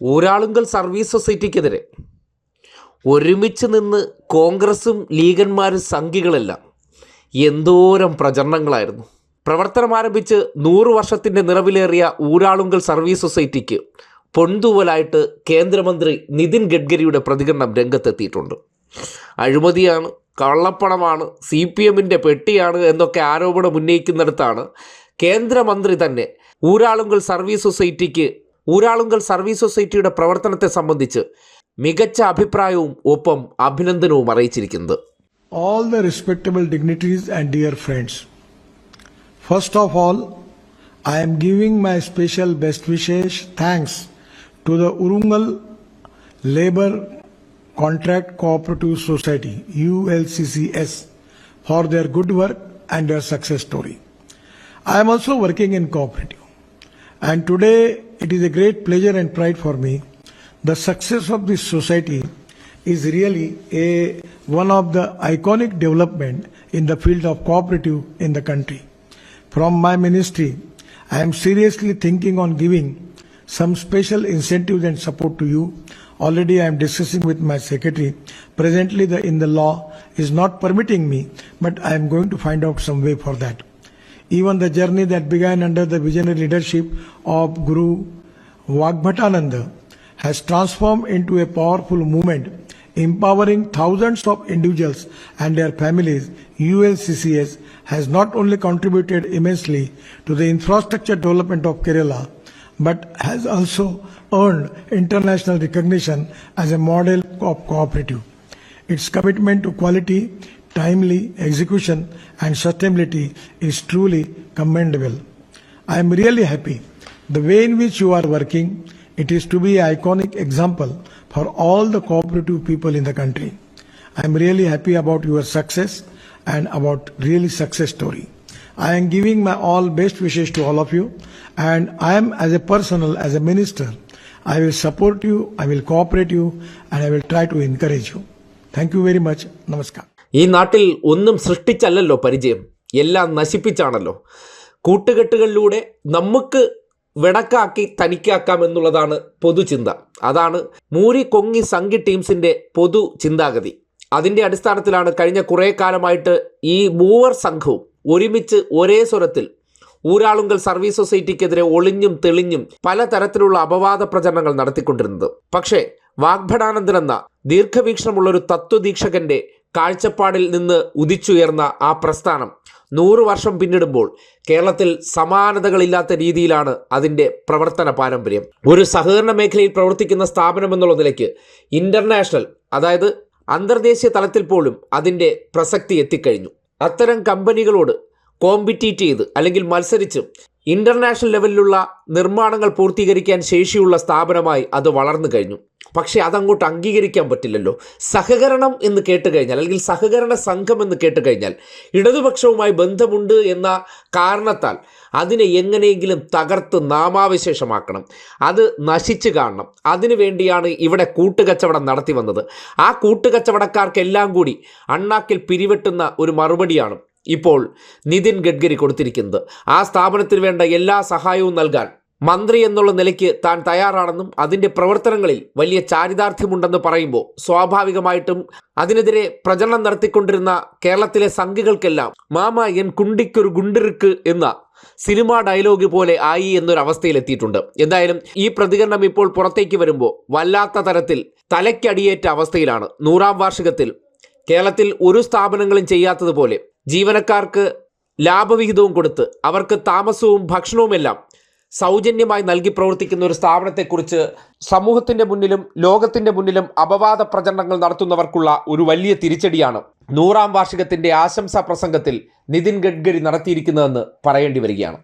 Uralungal service സൊസൈറ്റിക്കെതിരെ ഒരുമിച്ച് നിന്ന് കോൺഗ്രസും ലീഗന്മാരും സംഘികളെല്ലാം എന്തോരം പ്രചരണങ്ങളായിരുന്നു. പ്രവർത്തനം ആരംഭിച്ച് നൂറ് വർഷത്തിന്റെ നിറവിലേറിയ ഊരാളുങ്കൽ സർവീസ് സൊസൈറ്റിക്ക് പൊൻതൂവലായിട്ട് കേന്ദ്രമന്ത്രി നിതിൻ ഗഡ്കരിയുടെ പ്രതികരണം രംഗത്തെത്തിയിട്ടുണ്ട്. അഴിമതിയാണ് കള്ളപ്പണമാണ് സി പി എമ്മിന്റെ പെട്ടിയാണ് എന്നൊക്കെ ആരോപണം ഉന്നയിക്കുന്നിടത്താണ് കേന്ദ്രമന്ത്രി തന്നെ ഊരാളുങ്കൽ സർവീസ് സൊസൈറ്റിക്ക് ഊരാളുങ്കൽ സർവീസ് സൊസൈറ്റിയുടെ പ്രവർത്തനത്തെ സംബന്ധിച്ച് മികച്ച അഭിപ്രായവും ഒപ്പം അഭിനന്ദനവും അറിയിച്ചിരിക്കുന്നത്. All the respectable dignitaries and dear friends first of all I am giving my special best wishes thanks to the Uralungal labour contract cooperative society you for their good work and their success story I am also working in cooperative and today it is a great pleasure and pride for me the success of this society is really a one of the iconic development in the field of cooperative in the country. From my ministry, I am seriously thinking on giving some special incentives and support to you. Already I am discussing with my secretary. Presently the, in the law is not permitting me, but I am going to find out some way for that. Even the journey that began under the visionary leadership of Guru Vagbhatananda has transformed into a powerful movement empowering thousands of individuals and their families, ULCCS has not only contributed immensely to the infrastructure development of Kerala, but has also earned international recognition as a model of cooperative. Its commitment to quality, timely execution, and sustainability is truly commendable. I am really happy the way in which you are working. It is to be an iconic example for all the cooperative people in the country. I am really happy about your success and about really success story. I am giving my all best wishes to all of you and I am as a personal, as a minister, I will support you, I will cooperate you and I will try to encourage you. Thank you very much. Namaskar. ഈ നാട്ടിൽ ഒന്നും സൃഷ്ടിച്ചല്ലല്ലോ പരിചയം. എല്ലാം നശിപ്പിച്ചാണല്ലോ. കൂട്ടുകെട്ടുകളിലൂടെ നമുക്ക് വിടക്കാക്കി തനിക്കാക്കാം എന്നുള്ളതാണ് പൊതുചിന്ത അതാണ് മൂരി കൊങ്ങി സംഘി ടീംസിന്റെ പൊതു ചിന്താഗതി. അതിന്റെ അടിസ്ഥാനത്തിലാണ് കഴിഞ്ഞ കുറേ കാലമായിട്ട് ഈ മൂവർ സംഘവും ഒരുമിച്ച് ഒരേ സ്വരത്തിൽ ഊരാളുങ്കൽ സർവീസ് സൊസൈറ്റിക്കെതിരെ ഒളിഞ്ഞും തെളിഞ്ഞും പലതരത്തിലുള്ള അപവാദ പ്രചരണങ്ങൾ നടത്തിക്കൊണ്ടിരുന്നത്. പക്ഷേ വാഗ്ഭടാനന്ദൻ എന്ന ദീർഘവീക്ഷണമുള്ള ഒരു തത്വദീക്ഷകന്റെ കാഴ്ചപ്പാടിൽ നിന്ന് ഉദിച്ചുയർന്ന ആ പ്രസ്ഥാനം നൂറു വർഷം പിന്നിടുമ്പോൾ കേരളത്തിൽ സമാനതകളില്ലാത്ത രീതിയിലാണ് അതിന്റെ പ്രവർത്തന പാരമ്പര്യം. ഒരു സഹകരണ മേഖലയിൽ പ്രവർത്തിക്കുന്ന സ്ഥാപനം എന്നുള്ള നിലയ്ക്ക് ഇന്റർനാഷണൽ അതായത് അന്തർദേശീയ തലത്തിൽ പോലും അതിന്റെ പ്രസക്തി എത്തിക്കഴിഞ്ഞു. അത്തരം കമ്പനികളോട് കോമ്പറ്റീറ്റ് ചെയ്ത് അല്ലെങ്കിൽ മത്സരിച്ച് ഇന്റർനാഷണൽ ലെവലിലുള്ള നിർമ്മാണങ്ങൾ പൂർത്തീകരിക്കാൻ ശേഷിയുള്ള സ്ഥാപനമായി അത് വളർന്നു കഴിഞ്ഞു. പക്ഷേ അതങ്ങോട്ട് അംഗീകരിക്കാൻ പറ്റില്ലല്ലോ. സഹകരണം എന്ന് കേട്ട് കഴിഞ്ഞാൽ അല്ലെങ്കിൽ സഹകരണ സംഘം എന്ന് കേട്ട് കഴിഞ്ഞാൽ ഇടതുപക്ഷവുമായി ബന്ധമുണ്ട് എന്ന കാരണത്താൽ അതിനെ എങ്ങനെയെങ്കിലും തകർത്ത് നാമാവിശേഷമാക്കണം. അത് നശിച്ചു കാണണം. അതിനു വേണ്ടിയാണ് ഇവിടെ കൂട്ടുകച്ചവടം നടത്തി വന്നത്. ആ കൂട്ടുകച്ചവടക്കാർക്കെല്ലാം കൂടി അണ്ണാക്കിൽ പിരിവെട്ടുന്ന ഒരു മറുപടിയാണ് ഇപ്പോൾ നിതിൻ ഗഡ്കരി കൊടുത്തിരിക്കുന്നത്. ആ സ്ഥാപനത്തിന് വേണ്ട എല്ലാ സഹായവും നൽകാൻ മന്ത്രി എന്നുള്ള നിലയ്ക്ക് താൻ തയ്യാറാണെന്നും അതിന്റെ പ്രവർത്തനങ്ങളിൽ വലിയ ചാരിതാർത്ഥ്യമുണ്ടെന്ന് പറയുമ്പോൾ സ്വാഭാവികമായിട്ടും അതിനെതിരെ പ്രചരണം നടത്തിക്കൊണ്ടിരുന്ന കേരളത്തിലെ സംഘികൾക്കെല്ലാം മാമ എൻ കുണ്ടിക്കൊരു ഗുണ്ടിറുക്ക് എന്ന സിനിമാ ഡയലോഗ് പോലെ ആയി എന്നൊരവസ്ഥയിലെത്തിയിട്ടുണ്ട്. എന്തായാലും ഈ പ്രതികരണം ഇപ്പോൾ പുറത്തേക്ക് വരുമ്പോൾ വല്ലാത്ത തരത്തിൽ തലയ്ക്കടിയേറ്റ അവസ്ഥയിലാണ്. നൂറാം വാർഷികത്തിൽ കേരളത്തിൽ ഒരു സ്ഥാപനങ്ങളും ചെയ്യാത്തതുപോലെ ജീവനക്കാർക്ക് ലാഭവിഹിതവും കൊടുത്ത് അവർക്ക് താമസവും ഭക്ഷണവുമെല്ലാം സൗജന്യമായി നൽകി പ്രവർത്തിക്കുന്ന ഒരു സ്ഥാപനത്തെക്കുറിച്ച് സമൂഹത്തിന്റെ മുന്നിലും ലോകത്തിന്റെ മുന്നിലും അപവാദ പ്രചരണങ്ങൾ നടത്തുന്നവർക്കുള്ള ഒരു വലിയ തിരിച്ചടിയാണ് നൂറാം വാർഷികത്തിന്റെ ആശംസാ പ്രസംഗത്തിൽ നിതിൻ ഗഡ്കരി നടത്തിയിരിക്കുന്നതെന്ന് പറയേണ്ടി വരികയാണ്.